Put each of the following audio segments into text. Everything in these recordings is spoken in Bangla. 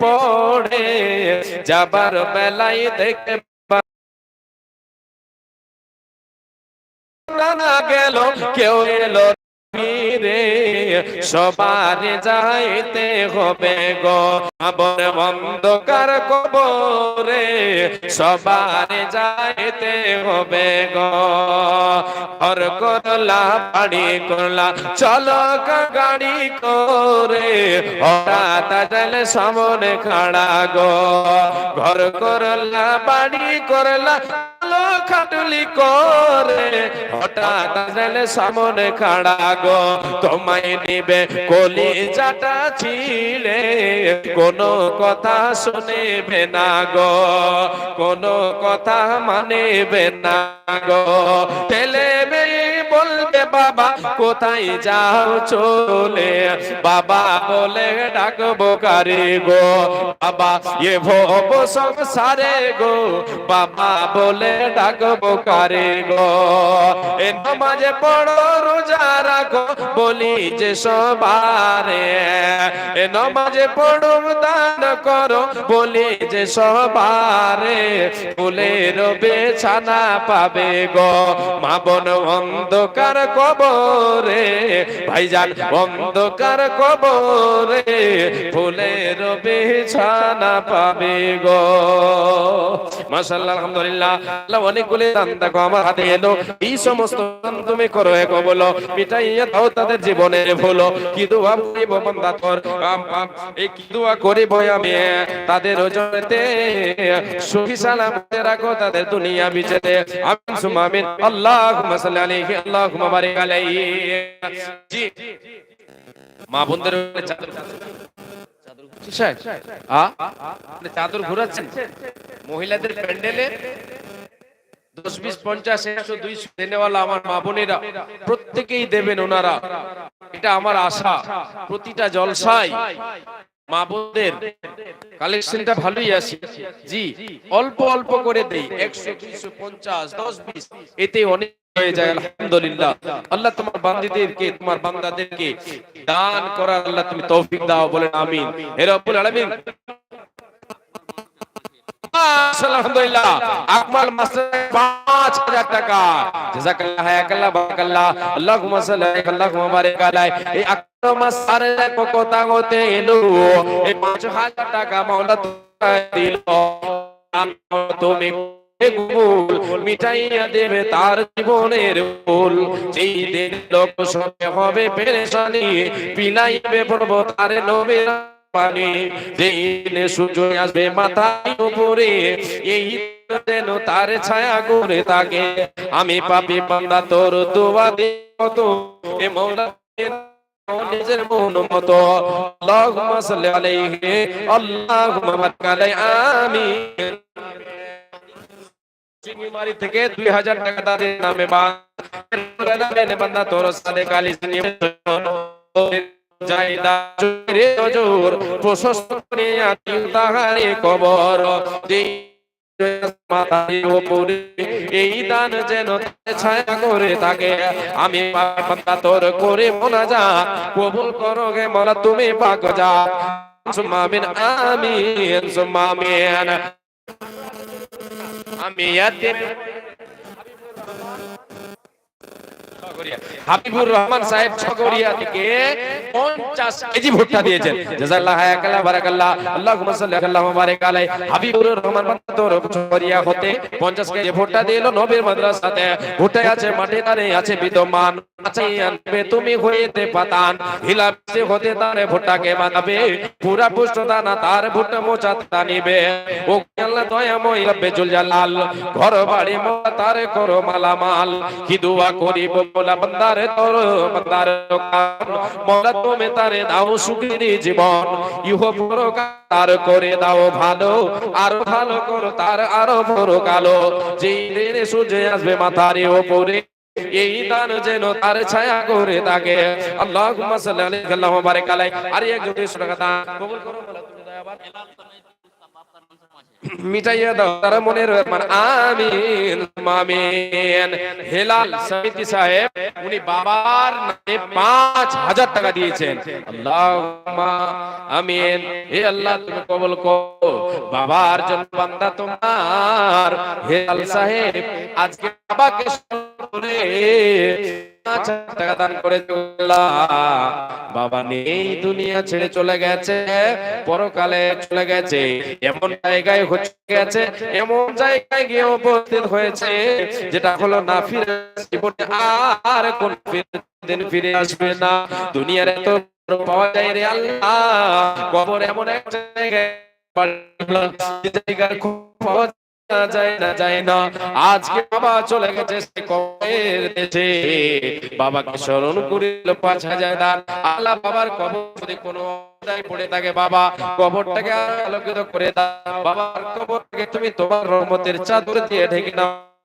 পড়ে যাবার বেলায় দেখে গেল কেউ এলো ফিরে সবার যাইতে হবে গো। আবর অন্ধকার কবরে সবার যাইতে হবে গো। হর করলা, বাড়ি করলা, চলো গাড়ি করে। হঠাৎ জল সামনে খাড়া গো। ঘর করলা, বাড়ি করলা খাটুলি করে। হঠাৎ জল সামনে খাড়া গো, তোমায় নিবে কলি জাটা ছিলে। কোনো কথা শুনেবে না গো, কোনো কথা মানেবে না গো। বলবে বাবা, কোথায় যাও চলে? বাবা বলে, ডাকবো কারে গো? বাবা, এ ভব সংসারে গো। বাবা বলে, ডাকবো কারে গো? এ নমাজে পড়ো, রোজা রাখো। বলি, যে সবারে। এ নমাজে পড়ো, দান করো। বলি, যে সবারে। ফুলের বেছানা পাবে গো। মা বোন অন্ধকার কবরে। ভাইজান, অন্ধকার কবরে ফুলের বেছানা পাবে গো। মাশাআল্লাহ, আলহামদুলিল্লাহ। আল্লাহ অনেকগুলি দান দেখো, আমার হাতে এলো। এই সমস্ত দান তুমি করো এক বলো। মিটাইয়া দাও তাদের জীবনের ভুলো। কি দোয়া করিব বান্দা তোর? এই কি দোয়া করিব আমি? তাদের ওজনেতে সুখী সালামতে রাখো, তাদের দুনিয়া বিচেতে আমিন সুমা আমিন। আল্লাহুম্মা সাল্লি আলাইহি, আল্লাহুম্মা বারিক জি মা বোনদের চাদর আপনি চাদর মহিলাদের প্যান্ডেলে দশ বিশ পঞ্চাশ একশো দুইশো দেনেওয়ালা আমার মা বোনেরা প্রত্যেকেই দেবেন ওনারা। এটা আমার আশা। প্রতিটা জলসায় মা কালেকশনটা ভালোই আছে। জি, অল্প অল্প করে দেই, একশো, দুইশো, পঞ্চাশ, দশ, বিশ। এতে অনেক হয়ে যায়, আলহামদুলিল্লাহ। আল্লাহ তোমার বান্দিদেরকে, তোমার বান্দাদেরকে দান করার আল্লাহ তুমি তৌফিক দাও, বলেন আমিন। হে রব্বুল আলামিন। আলহামদুলিল্লাহ। আকমাল পাঁচ হাজার টাকা। জাজাকাল্লাহ হায়াকাল্লাহ বারাকাল্লাহ। আল্লাহুম্মা সাল্লি আলাইহি আল্লাহুম্মা বারিক এই আকমাল মাস্টারের পক্ষ তাগতে এলো। এই পাঁচ হাজার টাকা মাওলা দিল। তুমি মিটাইয়া দেবে তার জীবনের ফুল। যেই দিন লোক সবে হবে পেরেশানি পিলাইবে পড়ব তার নবীর পানি দিনে সূর্য আসবে মাথায় উপরে। এই যেন তার ছায়া করে থাকে। আমি পাপি বান্দা, তোর দোয়া দে কত। এ নিজের মন মতো। টাকা তাদের নামে বান্দা, তোর কবর। এই দান যেন ছায়া করে থাকে, আমি তোর করে মোনা যা, কবুল করো গে মোলা তুমি পাক যা। সুমামিন আমিন সুমামিন আমি হাবিবুর রহমান সাহেব ছগরিয়া থেকে 50 কেজি ভুট্টা দিয়েছেন। জাযাল্লাহ হায়াকাল্লাহ বারাকাল্লাহ আল্লাহুম্মা সাল্লি আল্লাহু বারিক আলাই হাবিবুর রহমান ছগরিয়া হতে 50 কেজি ভুট্টা দিলো নবীর মাদ্রাসাতে। ভুট্টা আছে, মাটি তারে আছে, বিদ্যমান। আছে তুমি হইতে পাতান। হিলাপসে হতে তারে ভুট্টাকে বানাবে পুরা পুষ্ট দানা তার ভুট্টা মোচা তানিবে ও আল্লাহ দয়াময় রব্বে জুল জালাল ঘর বাড়ি মোলা তারে করো মালামাল। কি দোয়া করিব মোলা বান্দারে তোর বান্দার মোলা তুমি তারে দাও সুখী জীবন। ইহ পরকার করে দাও ভালো, আর ভালো করো তার আরও বড় কালো। যেই দিনে সূর্য আসবে মাথার ওপরে এই দান যেন তার ছায়া করে থাকে। আল্লাহুম্মা সাল্লি আলাইহি আলাইহি আর এক 200 টাকা দান কবুল করো মিটাইয়া দাও, তারা মানে আমিন আমিন হেলাল সমিতি সাহেব, উনি বাবার নামে পাঁচ হাজার টাকা দিয়েছেন। আমিন। হে আল্লাহ, তুমি বাবার জন্য বান্দা তোমার। হেলাল সাহেব, আজকে বাবাকে টাকা দান করে বাবা নেই, দুনিয়া ছেড়ে চলে গেছে, পরকালে চলে গেছে। এমন জায়গায় হচ্ছে গেছে, এমন জায়গায় গিয়ে উপস্থিত হয়েছে, যেটা হলো না ফিরে জীবনে আর কোন দিন ফিরে আসবে না। দুনিয়ার এত পাওয়া যায় রে আল্লাহ। কবর এমন এক জায়গায় যে পাওয়া যায়, না যায় না। আজকে বাবা চলে গেছে সে কবরের দেশে। বাবাকে স্মরণ করিল পাঁচ হাজার দান। আল্লাহ বাবার কবর যদি কোনো বাবা, কবরটাকে তুমি তোমার রহমতের চাদর দিয়ে ঢেকে নাও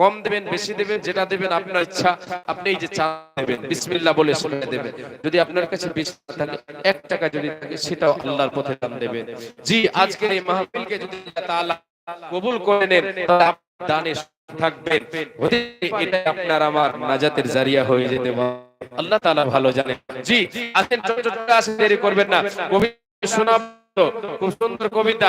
কম দেবেন, বেশি দেবেন, যেটা দেবেন আপনার ইচ্ছা, আপনি এই যে চা দেবেন বিসমিল্লাহ বলে শুনে দেবেন। যদি আপনার কাছে বেশি থাকে, এক টাকা যদি থাকে, সেটাও আল্লাহর পথে দান দেবেন। জি আজকের এই মাহফিলকে যদি তাআলা কবুল করে নেন, তাহলে দানে থাকবেন এটা আপনার আমার নাজাতের জারিয়া হয়ে যেতে আল্লাহ তাআলা ভালো জানেন। জি আসেন ছোট ছোট আসেন দেরি করবেন না। কবিতা শোনাবো খুব সুন্দর কবিতা।